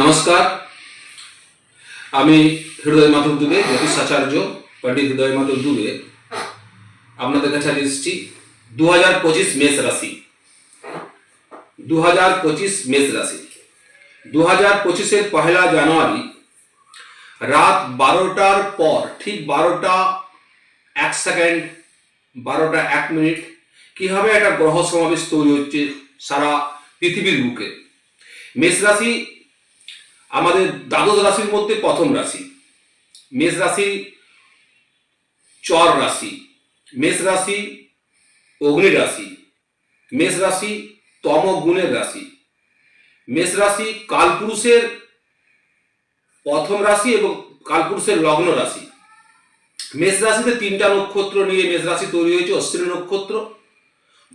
নমস্কার। আমি হৃদয় মাধব দুবে, জ্যোতিষাচার্য, পণ্ডিত হৃদয় মাধব দুবে। আপনাদের কাছে আজ এসেছি দু হাজার পঁচিশ মেষ রাশি। দু হাজার পঁচিশ মেষ রাশি। দু হাজার পঁচিশের পহেলা জানুয়ারি রাত বারোটার পর, ঠিক বারোটা এক সেকেন্ড, বারোটা এক মিনিট, কীভাবে একটা গ্রহ সমাবেশ তৈরি হচ্ছে সারা পৃথিবীর বুকে? মেষ রাশি আমাদের দ্বাদশ রাশির মধ্যে প্রথম রাশি। মেষ রাশি, চর রাশি। মেষ রাশি, অগ্নি রাশি। মেষ রাশি, তম গুণের রাশি। মেষ রাশি, কালপুরুষের প্রথম রাশি এবং কালপুরুষের লগ্ন রাশি। মেষ রাশিতে তিনটা নক্ষত্র নিয়ে মেষ রাশি তৈরি হয়েছে, অশ্বিনী নক্ষত্র,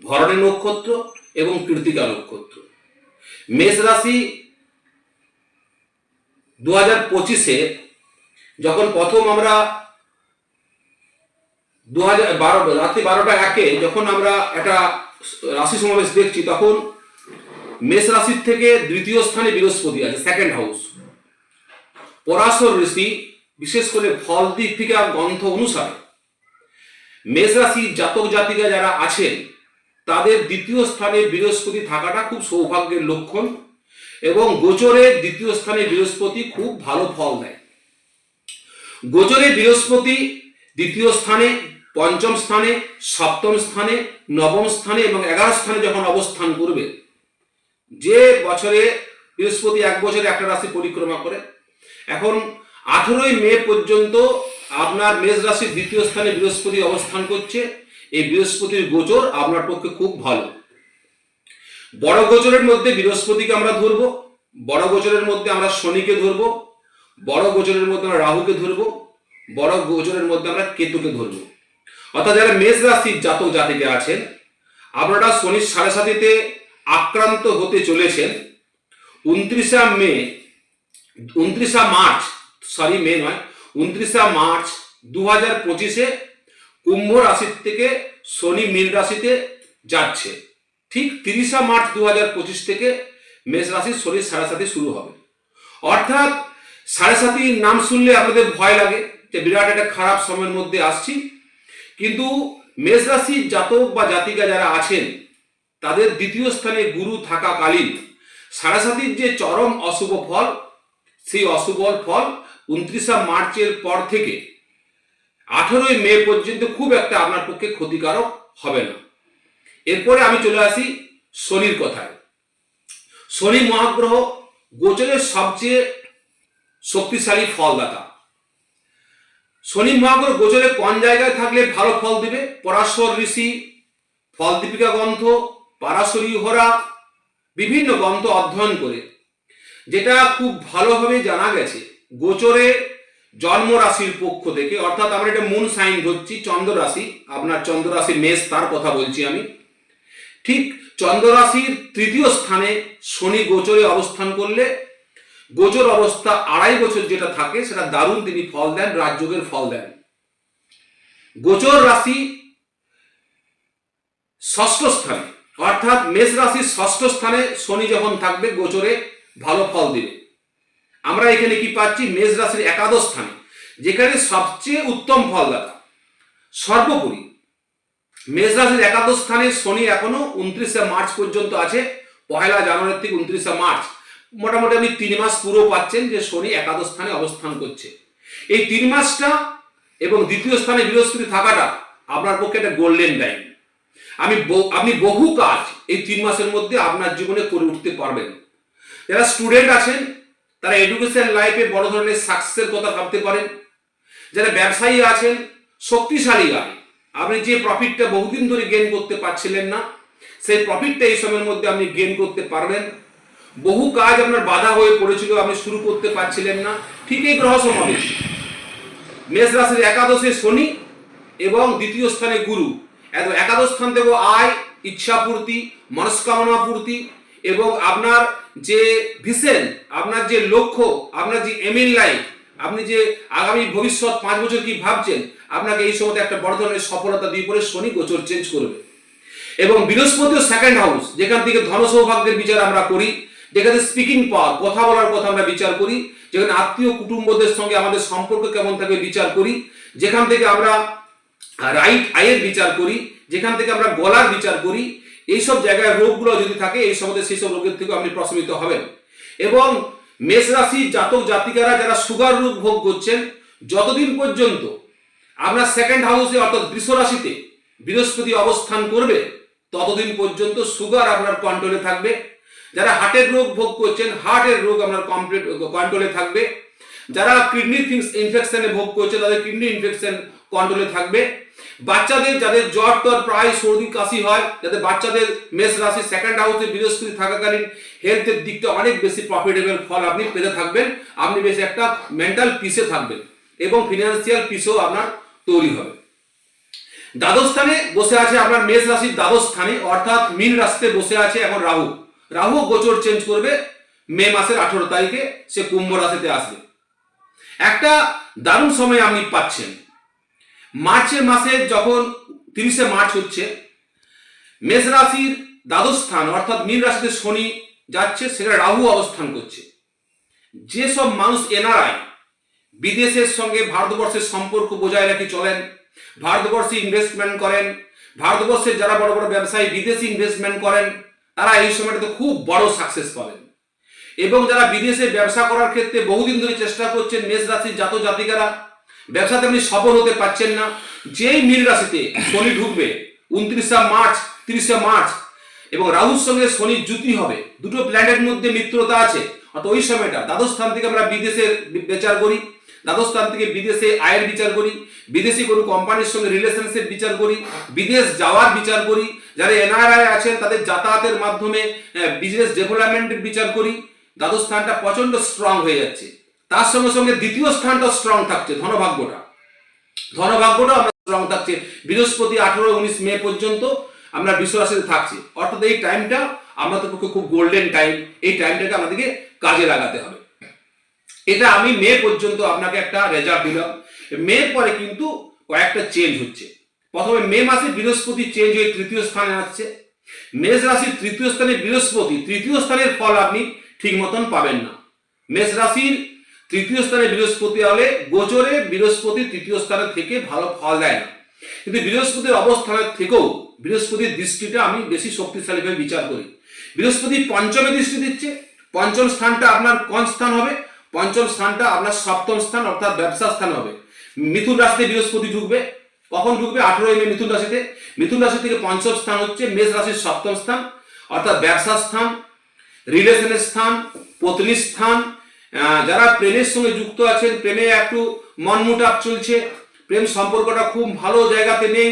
ভরণী নক্ষত্র এবং কৃতিকা নক্ষত্র। মেষ রাশি দু হাজার পঁচিশে যখন প্রথম আমরা দু হাজার বারো, রাত্রি বারোটা একে যখন আমরা একটা রাশি সমাবেশ দেখছি, তখন মেষ রাশির থেকে দ্বিতীয় স্থানে বৃহস্পতি আছে সেকেন্ড হাউস পরাশর ঋষি, বিশেষ করে ফল দিক থেকে গ্রন্থ অনুসারে, মেষ রাশি জাতক জাতিকা যারা আছেন, তাদের দ্বিতীয় স্থানে বৃহস্পতি থাকাটা খুব সৌভাগ্যের লক্ষণ। এবং গোচরে দ্বিতীয় স্থানে বৃহস্পতি খুব ভালো ফল দেয়। গোচরে বৃহস্পতি দ্বিতীয় স্থানে, পঞ্চম স্থানে, সপ্তম স্থানে, নবম স্থানে এবং এগারো স্থানে যখন অবস্থান করবে, যে বছরে বৃহস্পতি এক বছরে একটা রাশি পরিক্রমা করে, এখন আঠেরোই মে পর্যন্ত আপনার মেষ রাশির দ্বিতীয় স্থানে বৃহস্পতি অবস্থান করছে, এই বৃহস্পতির গোচর আপনার পক্ষে খুব ভালো। বড় গোচরের মধ্যে বৃহস্পতিকে আমরা ধরবো, বড় গোচরের মধ্যে আমরা শনিকে ধরবো, বড় গোচরের মধ্যে আমরা রাহুকে ধরবো, বড় গোচরের মধ্যে আমরা কেতুকে ধরবো। অর্থাৎ যারা মেষ রাশির জাতক জাতিকে আছেন, আপনারা শনির সাড়ে সাতিতে আক্রান্ত হতে চলেছেন, উনত্রিশা মে, উনত্রিশা মার্চ, সরি মে নয়, উনত্রিশা মার্চ দু হাজার পঁচিশে কুম্ভ রাশির থেকে শনি মীন রাশিতে যাচ্ছে। ঠিক তিরিশা মার্চ দু পঁচিশ থেকে মেষ রাশির শরীর সাড়ে সাথে শুরু হবে। অর্থাৎ সাড়ে সাতির নাম শুনলে আপনাদের ভয় লাগে যে বিরাট একটা খারাপ সময়ের মধ্যে আসছি। কিন্তু মেষ রাশির জাতক বা জাতিকা যারা আছেন, তাদের দ্বিতীয় স্থানে গুরু থাকাকালীন সাড়ে সাতির যে চরম অশুভ ফল, সেই অশুভ ফল উনত্রিশা মার্চের পর থেকে আঠেরোই মে পর্যন্ত খুব একটা আপনার পক্ষে ক্ষতিকারক হবে না। এরপরে আমি চলে আসি শনির কথায়। শনি মহাগ্রহ গোচরের সবচেয়ে শক্তিশালী ফলদাতা। শনি মহাগ্রহ গোচরে কোন জায়গায় থাকলে ভালো ফল দিবে? পরাশর ঋষি, ফল দীপিকা গ্রন্থ, পারাশরী হরা বিভিন্ন গ্রন্থ অধ্যয়ন করে। যেটা খুব ভালোভাবে জানা গেছে, গোচরে জন্ম রাশির পক্ষ থেকে। অর্থাৎ আমরা এটা মুন সাইন ধরছি চন্দ্র রাশি আপনার চন্দ্র রাশি মেষ, তার কথা বলছি আমি। ঠিক চন্দ্র রাশির তৃতীয় স্থানে শনি গোচরে অবস্থান করলে গোচর অবস্থা আড়াই বছর যেটা থাকে সেটা দারুণ তিনি ফল দেন, রাজযোগের ফল দেন। গোচর রাশি ষষ্ঠ স্থানে, অর্থাৎ মেষ রাশির ষষ্ঠ স্থানে শনি যখন থাকবে গোচরে ভালো ফল দিবে। আমরা এখানে কি পাচ্ছি? মেষ রাশির একাদশ স্থানে, যেখানে সবচেয়ে উত্তম ফলদাতা সর্বোপরি মেষ রাশির একাদশ স্থানে শনি এখনও উনত্রিশে মার্চ পর্যন্ত আছে। পহেলা জানুয়ারি থেকে উনত্রিশে মার্চ। মোটামুটি আপনি তিন মাস পুরো পাচ্ছেন যে শনি একাদশ স্থানে অবস্থান করছে। এই তিন মাসটা এবং দ্বিতীয় স্থানে বৃহস্পতি থাকাটা আপনার পক্ষে একটা গোল্ডেন টাইম আমি আপনি বহু কাজ এই তিন মাসের মধ্যে আপনার জীবনে করে উঠতে পারবেন। যারা স্টুডেন্ট আছেন, তারা এডুকেশন লাইফে বড় ধরনের সাকসেসের কথা ভাবতে পারেন। যারা ব্যবসায়ী আছেন, শক্তিশালী আয় আপনি যে প্রফিটটা বহুদিন ধরে গেন করতে পারছিলেন না, সেই প্রফিটটা এই সময়ের মধ্যে আপনি গেন করতে পারবেন বহু কাজ আপনার বাধা হয়ে পড়েছিল, আপনি শুরু করতে পারছিলেন না। ঠিক এই গ্রহ সমাবেশ। মেষ রাশির একাদশে শনি এবং দ্বিতীয় স্থানে গুরু। এত একাদশ স্থান থেকে আয় ইচ্ছা পূর্তি মনস্কামনা পূর্তি এবং আপনার যে ভিশন আপনার যে লক্ষ্য, আপনার যে এম ইন লাইফ আপনি যে আগামী ভবিষ্যৎ পাঁচ বছর কি ভাবছেন আপনাকে এই সময়তে একটা বড় ধরনের সফলতা দিয়ে পরে শনি গোচর চেঞ্জ করবে। এবং বৃহস্পতিও সেকেন্ড হাউস যেখান থেকে ধন সৌভাগ্যের বিচার আমরা করি, যেখানে স্পিকিং পাওয়ার কথা বলার কথা আমরা বিচার করি, যেখানে আত্মীয় কুটুম্বদের সঙ্গে আমাদের সম্পর্ক কেমন থাকবে বিচার করি, যেখান থেকে আমরা রাইট আয়ের বিচার করি, যেখান থেকে আমরা গলার বিচার করি, এইসব জায়গায় রোগগুলো যদি থাকে, এই সময় সেই সব রোগের থেকে আপনি প্রশমিত হবেন। এবং মেষ রাশির জাতক জাতিকারা যারা সুগার রোগ ভোগ করছেন, যতদিন পর্যন্ত আপনার সেকেন্ড হাউসে অর্থাৎ বৃষ রাশিতে বৃহস্পতি অবস্থান করবে, ততদিন পর্যন্ত সুগার আপনার কন্ট্রোলে থাকবে। যারা হার্টের রোগ ভোগ করছেন হার্টের রোগ আপনার কমপ্লিট কন্ট্রোলে থাকবে। যারা কিডনি থিংস ইনফেকশনে ভোগ করছে তাদের কিডনি ইনফেকশন কন্ট্রোলে থাকবে। বাচ্চাদের, যাদের জ্বর টর প্রায় সর্দি, কাশি হয়, যাদের বাচ্চাদের মেষ রাশি সেকেন্ড হাউসে বৃহস্পতি থাকাকালীন হেলথের দিকটা অনেক বেশি প্রফিটেবল ফল আপনি পেতে থাকবেন। আপনি বেশ একটা মেন্টাল পিসে থাকবেন এবং ফিনান্সিয়াল পিসও আপনার তৈরি হবে। দ্বাদশ স্থানে বসে আছে আপনার মেষ রাশির দ্বাদশ স্থানে, অর্থাৎ মীন রাশিতে বসে আছে এখন রাহু। রাহু গোচর চেঞ্জ করবে মে মাসের আঠেরো তারিখে, সে কুম্ভ রাশিতে আসবে। একটা দারুণ সময় আপনি পাচ্ছেন। মার্চের মাসে যখন তিরিশে মার্চ হচ্ছে, মেষ রাশির দ্বাদশ স্থান, অর্থাৎ মীন রাশিতে শনি যাচ্ছে, সেখানে রাহু অবস্থান করছে। যেসব মানুষ এনআরআই বিদেশের সঙ্গে ভারতবর্ষের সম্পর্ক বজায় রেখে চলেন, ভারতবর্ষে ইনভেস্টমেন্ট করেন, ভারতবর্ষের যারা বড় বড় ব্যবসায়ী বিদেশি ইনভেস্টমেন্ট করেন, তারা এই সময়টাতে খুব বড় সাকসেস পাবেন। এবং যারা বিদেশে ব্যবসা করার ক্ষেত্রে বহুদিন ধরে চেষ্টা করছেন মেষ রাশির জাত জাতিকারা ব্যবসাতে আপনি সফল হতে পারছেন না। যেই মীন রাশিতে শনি ঢুকবে, উনত্রিশে মার্চ, তিরিশে মার্চ, এবং রাহুর সঙ্গে শনির জুতি হবে, দুটো প্ল্যানেটের মধ্যে মিত্রতা আছে। অর্থাৎ ওই সময়টা দ্বাদশ স্থান থেকে আমরা বিদেশের বি- বিচার করি। দ্বাদশ স্থান থেকে বিদেশে আয়ের বিচার করি, বিদেশি কোনো কোম্পানির সঙ্গে রিলেশনশিপ বিচার করি, বিদেশ যাওয়ার বিচার করি, যারা এনআরআই আছেন তাদের যাতায়াতের মাধ্যমে বিজনেস ডেভেলপমেন্টের বিচার করি। দ্বাদশ স্থানটা প্রচণ্ড স্ট্রং হয়ে যাচ্ছে। তার সঙ্গে সঙ্গে দ্বিতীয় স্থানটা স্ট্রং থাকছে, ধনভাগ্যটা। ধনভাগ্যটা আমরা স্ট্রং থাকছে। বৃহস্পতি আঠেরো, উনিশ মে পর্যন্ত আমরা বিশ্বরাশিতে থাকছি। অর্থাৎ এই টাইমটা আমাদের পক্ষে খুব গোল্ডেন টাইম এই টাইমটাকে আমাদেরকে কাজে লাগাতে হবে। এটা আমি মে পর্যন্ত আপনাকে একটা রেজাল্ট দিলাম। মে পরে কিন্তু কয়েকটা চেঞ্জ হচ্ছে। প্রথমে মে মাসে বৃহস্পতি চেঞ্জ হয়ে তৃতীয় স্থানে আসছে। মেষ রাশির তৃতীয় স্থানে বৃহস্পতি, তৃতীয় স্থানের ফল আপনি ঠিক মতন পাবেন না। মেষ রাশির তৃতীয় স্থানে বৃহস্পতি হলে গোচরে বৃহস্পতি তৃতীয় স্থানে থেকে ভালো ফল দেয় না। কিন্তু বৃহস্পতির অবস্থানের থেকেও বৃহস্পতির দৃষ্টিটা আমি বেশি শক্তিশালীভাবে বিচার করি। বৃহস্পতি পঞ্চমে দৃষ্টি দিচ্ছে। পঞ্চম স্থানটা আপনার কোন স্থান হবে? পঞ্চম স্থানটা আপনার সপ্তম স্থান, অর্থাৎ ব্যবসা স্থান হবে। মিথুন রাশিতে বৃহস্পতি ঢুকবে। কখন ঢুকবে? আঠেরোই মে মিথুন রাশিতে। মিথুন রাশি থেকে পঞ্চম স্থান হচ্ছে মেষ রাশির সপ্তম স্থান, অর্থাৎ ব্যবসা স্থান, রিলেশনের স্থান, পত্নীর স্থান যারা প্রেমের সঙ্গে যুক্ত আছেন, প্রেমে একটু মনমুটাপ চলছে, প্রেম সম্পর্কটা খুব ভালো জায়গাতে নেই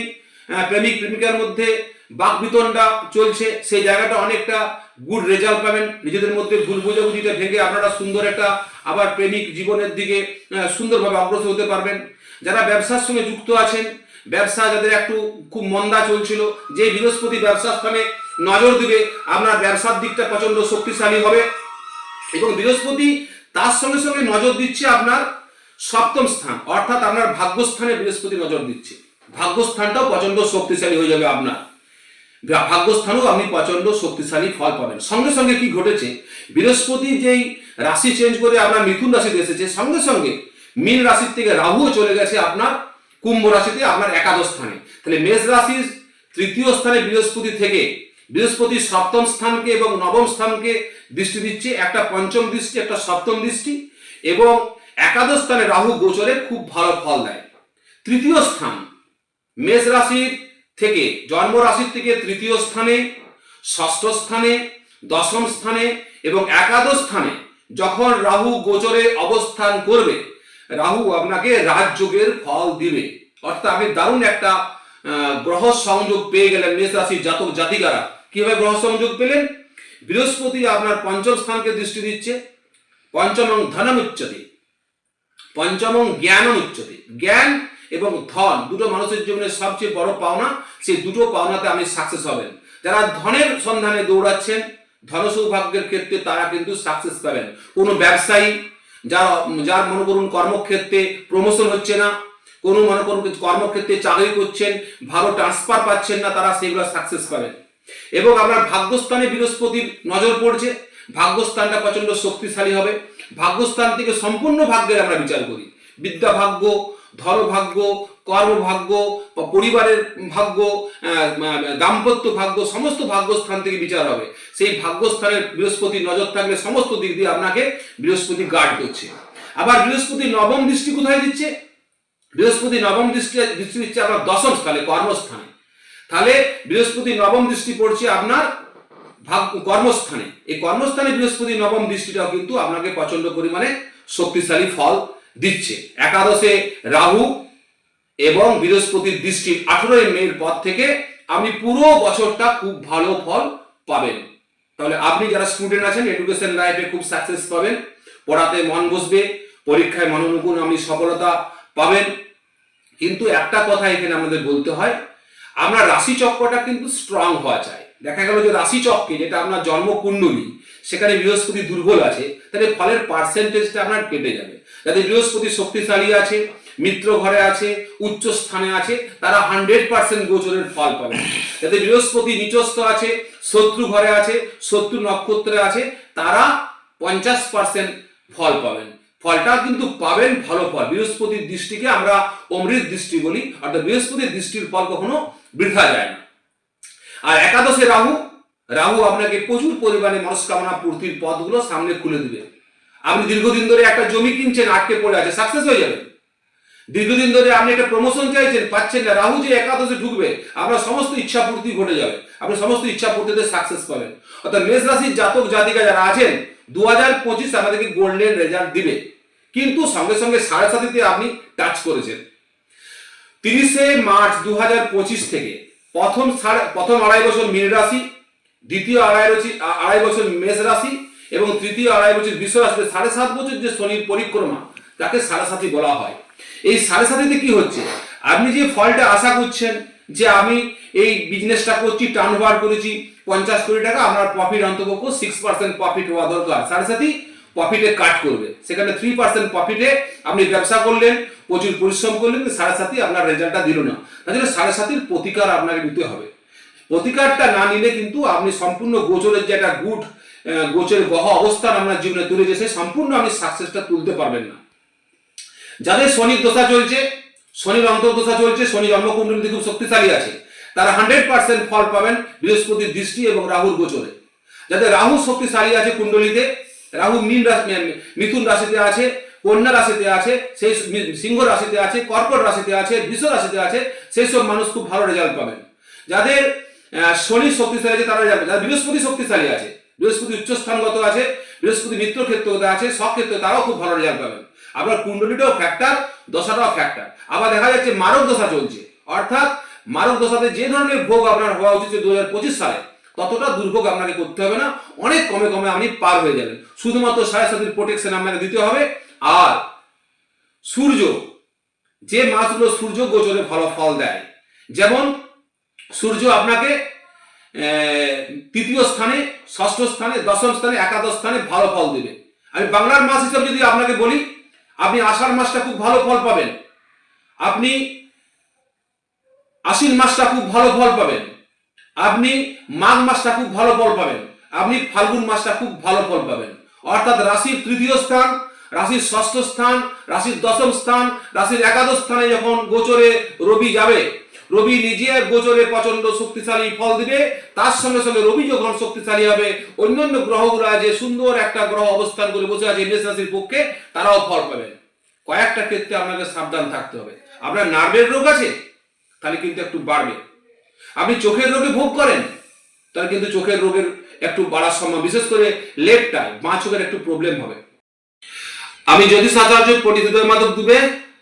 প্রেমিক, প্রেমিকার মধ্যে বাকবিতণ্ডা চলছে, সেই জায়গাটা অনেকটা গুড রেজাল্ট পাবেন। নিজেদের মধ্যে ভুল বোঝাবুঝিটা ভেঙে আপনারা সুন্দর একটা আবার প্রেমিক জীবনের দিকে সুন্দরভাবে অগ্রসর হতে পারবেন। যারা ব্যবসার সঙ্গে যুক্ত আছেন, ব্যবসা যাদের একটু খুব মন্দা চলছিল, যে বৃহস্পতি ব্যবসা স্থানে নজর দিবে, আপনার ব্যবসার দিকটা প্রচণ্ড শক্তিশালী হবে। এবং বৃহস্পতি তার সঙ্গে সঙ্গে নজর দিচ্ছে আপনার সপ্তম স্থান, অর্থাৎ আপনার ভাগ্যস্থানে বৃহস্পতি নজর দিচ্ছে। ভাগ্যস্থানটাও প্রচণ্ড শক্তিশালী হয়ে যাবে আপনার। ভাগ্যস্থানেও আপনি প্রচণ্ড শক্তিশালী ফল পাবেন। সঙ্গে সঙ্গে কি ঘটেছে? বৃহস্পতি যেই রাশি চেঞ্জ করে আপনার মিথুন রাশিতে এসেছে, সঙ্গে সঙ্গে মীন রাশির থেকে রাহুও চলে গেছে আপনার কুম্ভ রাশিতে, আপনার একাদশ স্থানে। তাহলে মেষ রাশির তৃতীয় স্থানে বৃহস্পতি থেকে বৃহস্পতি সপ্তম স্থানকে এবং নবম স্থানকে দৃষ্টি দিচ্ছে, একটা পঞ্চম দৃষ্টি, একটা সপ্তম দৃষ্টি এবং একাদশ স্থানে রাহু গোচরে খুব ভালো ফল দেয়। তৃতীয় স্থান, মেষ রাশির থেকে জন্ম রাশির থেকে তৃতীয় স্থানে, ষষ্ঠ স্থানে, দশম স্থানে এবং একাদশ স্থানে যখন রাহু গোচরে অবস্থান করবে, রাহু আপনাকে রাজযোগের ফল দিবে। অর্থাৎ আপনি দারুণ একটা গ্রহ সংযোগ পেয়ে গেলেন মেষ রাশির জাতক জাতিকারা। কীভাবে গ্রহ সংযোগ পেলেন? বৃহস্পতি আপনার পঞ্চম স্থানকে দৃষ্টি দিচ্ছে। পঞ্চম ধনম উচ্চতে পঞ্চম জ্ঞানম উচ্চতে জ্ঞান এবং ধন, দুটো মানুষের জীবনে সবচেয়ে বড় পাওনা, সেই দুটো পাওনাতে আপনি সাকসেস হবেন। যারা ধনের সন্ধানে দৌড়াচ্ছেন ধন সৌভাগ্যের ক্ষেত্রে তারা কিন্তু সাকসেস পাবেন। কোনো ব্যবসায়ী, যার যার মনে করুন কর্মক্ষেত্রে প্রমোশন হচ্ছে না, কোনো মনে করুন কর্মক্ষেত্রে চাকরি করছেন, ভালো ট্রান্সফার পাচ্ছেন না, তারা সেগুলো সাকসেস পাবেন। এবং আপনার ভাগ্যস্থানে বৃহস্পতির নজর পড়ছে, ভাগ্যস্থানটা প্রচণ্ড শক্তিশালী হবে। ভাগ্যস্থান থেকে সম্পূর্ণ ভাগ্যের আমরা বিচার করি। বিদ্যা ভাগ্য ধনভাগ্য, কর্মভাগ্য বা পরিবারের ভাগ্য দাম্পত্য ভাগ্য, সমস্ত ভাগ্যস্থান থেকে বিচার হবে। সেই ভাগ্যস্থানের বৃহস্পতি নজর থাকলে সমস্ত দিক দিয়ে আপনাকে বৃহস্পতি গার্ড করছে। আবার বৃহস্পতি নবম দৃষ্টি কোথায় দিচ্ছে? বৃহস্পতি নবম দৃষ্টি দৃষ্টি দিচ্ছে আপনার দশম স্থানে, কর্মস্থানে। তাহলে বৃহস্পতি নবম দৃষ্টি পড়ছে আপনার ভাগ, কর্মস্থানে। এই কর্মস্থানে বৃহস্পতি নবম দৃষ্টিটাও কিন্তু আপনাকে প্রচণ্ড পরিমাণে শক্তিশালী ফল দিচ্ছে। একাদশে রাহু এবং বৃহস্পতির দৃষ্টি আঠেরোই মের পর থেকে আপনি পুরো বছরটা খুব ভালো ফল পাবেন। তাহলে আপনি যারা স্টুডেন্ট আছেন এডুকেশন লাইফে খুব সাকসেস পাবেন, পড়াতে মন বসবে, পরীক্ষায় মনোনুগুণ আপনি সফলতা পাবেন। কিন্তু একটা কথা এখানে আমাদের বলতে হয়, আমরা রাশি চক্রটা কিন্তু স্ট্রং হওয়া চাই। দেখা গেল যে রাশি চক্রে যেটা আপনার জন্মকুণ্ডলী সেখানে বৃহস্পতি দুর্বল আছে, তাহলে ফলের পার্সেন্টেজটা আপনার কেটে যাবে। যাতে বৃহস্পতি শক্তিশালী আছে, মিত্র ঘরে আছে, উচ্চ স্থানে আছে, তারা হান্ড্রেড পার্সেন্ট গোচরের ফল পাবে। যাতে বৃহস্পতি নিচস্থ আছে, শত্রু ঘরে আছে, শত্রু নক্ষত্রে আছে, তারা পঞ্চাশ পার্সেন্ট ফল পাবেন। ফলটা কিন্তু পাবেন ভালো ফল। বৃহস্পতির দৃষ্টিকে আমরা অমৃত দৃষ্টি বলি, অর্থাৎ বৃহস্পতির দৃষ্টির ফল কখনো বৃথা যায় না। আর একাদশে রাহু রাহু আপনাকে প্রচুর পরিমাণে মনস্কামনা পূর্তির পথগুলো সামনে খুলে দিবে। আপনি দীর্ঘদিন ধরে একটা জমি কিনছেন, আটকে পড়ে আছে সাকসেস হয়ে যাবে। দীর্ঘদিন ধরে আপনি একটা প্রমোশন চাইছেন, পাচ্ছেন না, রাহু যে একাদশে ঢুকবে, আপনার সমস্ত ইচ্ছা পূর্তি ঘটে যাবে। আপনি সমস্ত ইচ্ছা পূর্তিতে সাকসেস পাবেন। অর্থাৎ মেষ রাশির জাতক জাতিকা যারা আছেন দু হাজার পঁচিশ আমাদেরকে গোল্ডেন রেজাল্ট দিবে। কিন্তু সঙ্গে সঙ্গে সাড়ে সাতিতে আপনি টাচ করেছেন। তিরিশে মার্চ দু হাজার পঁচিশ থেকে প্রথম সাড়ে প্রথম আড়াই বছর মীন রাশি দ্বিতীয় আড়াই বছর আড়াই বছর মেষ রাশি এবং তৃতীয় আড়াই বছর বিশ্ব রাশিতে সাড়ে সাত বছর যে শনির পরিক্রমা, তাকে সাড়ে সাথী বলা হয়। এই সাড়ে সাথীতে কি হচ্ছে? আপনি যে ফলটা আশা করছেন যে আমি এই বিজনেসটা করছি টার্ন ওভার করেছি, পঞ্চাশ কোটি টাকা, আপনার প্রফিট অন্তপক্ষ সিক্স পার্সেন্ট প্রফিট হওয়া দরকার। সাড়ে সাথী প্রফিটে কাট করবে। সেখানে থ্রি পার্সেন্ট প্রফিটে আপনি ব্যবসা করলেন, প্রচুর পরিশ্রম করলেন, সাড়ে সাথী আপনার রেজাল্টটা দিল না। জন্য সাড়ে সাথীর প্রতিকার আপনাকে নিতে হবে। প্রতিকারটা না নিলে কিন্তু আপনি সম্পূর্ণ গোচরের যে একটা গুড গোচরের গহ অবস্থান আপনার জীবনে তুলে যে সে সম্পূর্ণ আপনি সাকসেসটা তুলতে পারবেন না। যাদের শনির দশা চলছে, শনির অন্তর্দশা চলছে শনি জন্মকুণ্ডলীতে খুব শক্তিশালী আছে। তারা হান্ড্রেড পার্সেন্ট ফল পাবেন বৃহস্পতির দৃষ্টি এবং রাহুর গোচরে। যাদের রাহু শক্তিশালী আছে কুণ্ডলীতে, রাহু মীন রাশি মিথুন রাশিতে আছে, কন্যা রাশিতে আছে, সেই সিংহ রাশিতে আছে, কর্কট রাশিতে আছে, বৃষ রাশিতে আছে, সেই সব মানুষ খুব ভালো রেজাল্ট পাবেন। যাদের শনি শক্তিশালী আছে, তারা যাবে। বৃহস্পতি শক্তিশালী আছে। বৃহস্পতি উচ্চস্থানগত আছে, বৃহস্পতি মিত্র ক্ষেত্রে আছে সব ক্ষেত্রে তারাও খুব ভালো রেজাল্ট পাবেন। আপনার কুণ্ডলীটাও ফ্যাক্টর দশাটাও ফ্যাক্টর আবার দেখা যাচ্ছে মারক দশা চলছে। অর্থাৎ মারক দশাতে যে ধরনের ভোগ আপনার হওয়া উচিত দু হাজার পঁচিশ সালে, ততটা দুর্ভোগ আপনাকে করতে হবে না। অনেক কমে কমে আপনি পার হয়ে যাবেন। শুধুমাত্র সাড়ে সাতির প্রোটেকশন আপনাকে দিতে হবে। আর সূর্য, যে মাসগুলো সূর্য গোচরে ভালো ফল দেয়, যেমন সূর্য আপনাকে তৃতীয় স্থানে, ষষ্ঠ স্থানে, দশম স্থানে, একাদশ স্থানে ভালো ফল দেবে। আমি বাংলার মাস হিসাবে যদি আপনাকে বলি, আপনি আষাঢ় মাসটা খুব ভালো ফল পাবেন। আপনি আশ্বিন মাসটা খুব ভালো ফল পাবেন। আপনি মাঘ মাসটা খুব ভালো ফল পাবেন। আপনি ফাল্গুন মাসটা খুব ভালো ফল পাবেন। অর্থাৎ রাশির তৃতীয় স্থান, রাশির ষষ্ঠ স্থান, রাশির দশম স্থান, রাশির একাদশ স্থানে যখন গোচরে রবি যাবে রবি নিজে গোচরে প্রচণ্ড শক্তিশালী ফল দিবে, তার সঙ্গে সঙ্গে রবি যখন শক্তিশালী হবে, অন্যান্য গ্রহগুলা যে সুন্দর একটা গ্রহ অবস্থান করে বসে আছে, মেষ রাশির পক্ষে, তারাও ফল পাবেন কয়েকটা ক্ষেত্রে আপনাকে সাবধান থাকতে হবে। আপনার নার্ভের রোগ আছে, তাহলে কিন্তু একটু বাড়বে। আপনি চোখের রোগে ভোগ করেন, তাহলে কিন্তু চোখের রোগের একটু বাড়ার সময় বিশেষ করে লেফটায় বাঁ চোখের একটু প্রবলেম হবে। আমি যদি আচার্য পণ্ডিত মাধব দুবে,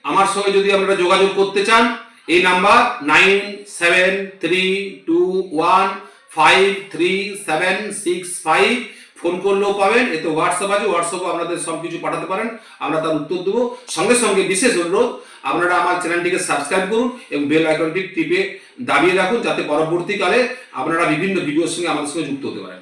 আমার সঙ্গে যদি আপনারা যোগাযোগ করতে চান এই number nine seven three two one five three seven six five. Phone করলেও পাবেন, এতে হোয়াটসঅ্যাপ আছে, হোয়াটসঅ্যাপে আপনাদের সব কিছু পাঠাতে পারেন, আমরা তার উত্তর দেবো। সঙ্গে সঙ্গে বিশেষ অনুরোধ, আপনারা আমার চ্যানেলটিকে সাবস্ক্রাইব করুন এবং বেল আইকনটি টিপে দাবিয়ে রাখুন, যাতে পরবর্তীকালে আপনারা বিভিন্ন ভিডিওর সঙ্গে আমাদের সঙ্গে যুক্ত হতে পারেন।